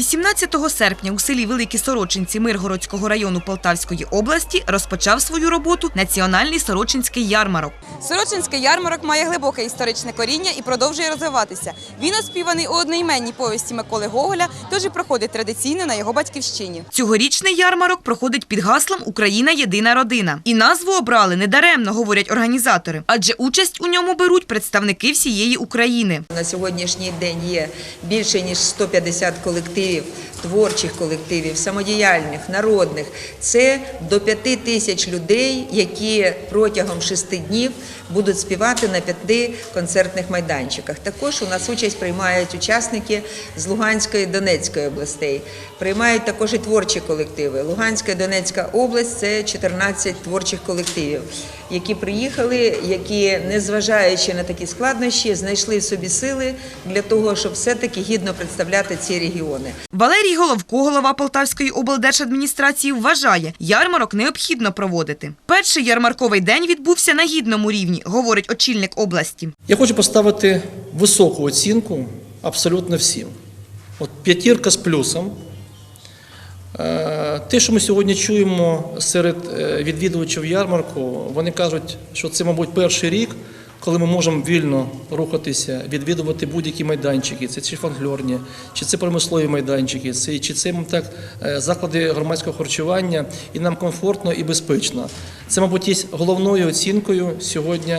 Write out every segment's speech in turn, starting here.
18 серпня у селі Великі Сорочинці Миргородського району Полтавської області розпочав свою роботу Національний Сорочинський ярмарок. Сорочинський ярмарок має глибоке історичне коріння і продовжує розвиватися. Він оспіваний у одноіменній повісті Миколи Гоголя, тож і проходить традиційно на його батьківщині. Цьогорічний ярмарок проходить під гаслом Україна єдина родина. І назву обрали недаремно, говорять організатори, адже участь у ньому беруть представники всієї України. На сьогоднішній день є більше ніж 150 колективів, positivo. Творчих колективів, самодіяльних, народних. Це до 5 тисяч людей, які протягом шести днів будуть співати на п'яти концертних майданчиках. Також у нас участь приймають учасники з Луганської і Донецької областей. Приймають також і творчі колективи. Луганська і Донецька область це 14 творчих колективів, які приїхали, які, незважаючи на такі складнощі, знайшли собі сили для того, щоб все-таки гідно представляти ці регіони. Валерій Головко, голова Полтавської облдержадміністрації, вважає, ярмарок необхідно проводити. Перший ярмарковий день відбувся на гідному рівні, говорить очільник області. Я хочу поставити високу оцінку абсолютно всім. От п'ятірка з плюсом. Е, Те, що ми сьогодні чуємо серед е, відвідувачів ярмарку, вони кажуть, що це, мабуть, перший рік, коли ми можемо вільно рухатися, відвідувати будь-які майданчики, це чи фангльорні, чи це промислові майданчики, це, чи це так, е, заклади громадського харчування, і нам комфортно і безпечно. Це, мабуть, є головною оцінкою сьогодні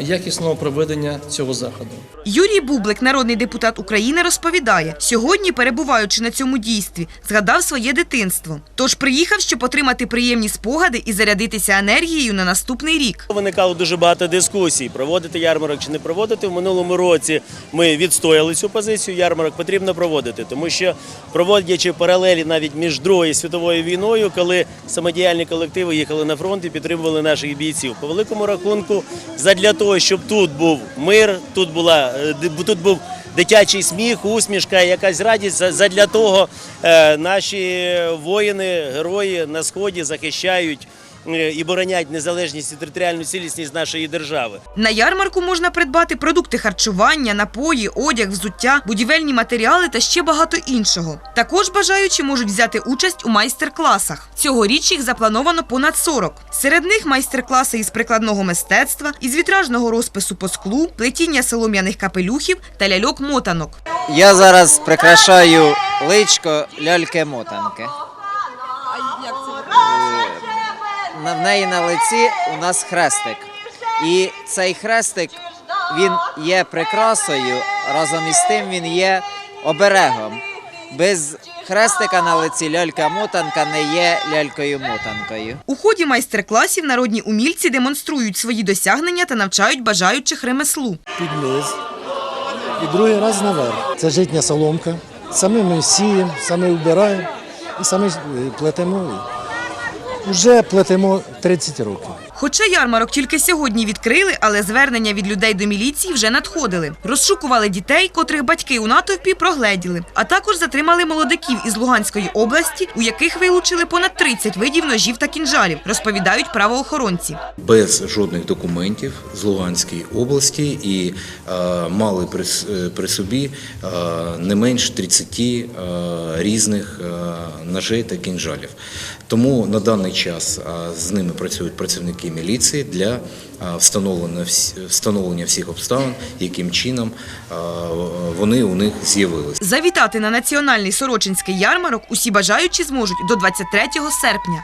якісного проведення цього заходу. Юрій Бублик, народний депутат України, розповідає, сьогодні, перебуваючи на цьому дійстві, згадав своє дитинство. Тож приїхав, щоб отримати приємні спогади і зарядитися енергією на наступний рік. Виникало дуже багато дискусій, проводити ярмарок чи не проводити. В минулому році ми відстояли цю позицію. Ярмарок потрібно проводити, тому що проводячи паралелі навіть між Другою світовою війною, коли самодіяльні колективи їхали на фронт і підтримували наших бійців. По великому рахунку, задля того, щоб тут був мир, тут була е, тут був. Дитячий сміх, усмішка, якась радість задля того е, наші воїни, герої на сході захищають е, і боронять незалежність і територіальну цілісність нашої держави. На ярмарку можна придбати продукти харчування, напої, одяг, взуття, будівельні матеріали та ще багато іншого. Також бажаючі можуть взяти участь у майстер-класах. Цьогоріч їх заплановано понад 40. Серед них майстер-класи із прикладного мистецтва, із вітражного розпису по склу, плетіння солом'яних капелюхів та ляльок-мотанок. Я зараз прикрашаю личко ляльки-мотанки. На- В неї на лиці у нас хрестик. І цей хрестик він є прикрасою, разом із тим він є оберегом. Без хрестика на лиці лялька-мотанка не є лялькою-мотанкою. У ході майстер-класів народні умільці демонструють свої досягнення та навчають бажаючих ремеслу. під низ і другий раз наверх. Це житня соломка. Саме ми сіємо, саме вбираємо і самі е, плетемо. Вже плетемо 30 років. Хоча ярмарок тільки сьогодні відкрили, але звернення від людей до міліції вже надходили. Розшукували дітей, котрих батьки у натовпі прогледіли, а також затримали молодиків із Луганської області, у яких вилучили понад 30 видів ножів та кінжалів, розповідають правоохоронці. без жодних документів з Луганської області і е, мали при, е, при собі е, не менш 30 е, різних е, ножей та кінжалів. Тому на даний час е, з ними працюють працівники міліції для е, встановлення, вс- встановлення всіх обставин, яким чином е, вони у них з'явилися. Завітати на національний сорочинський ярмарок усі бажаючі зможуть до 23 серпня.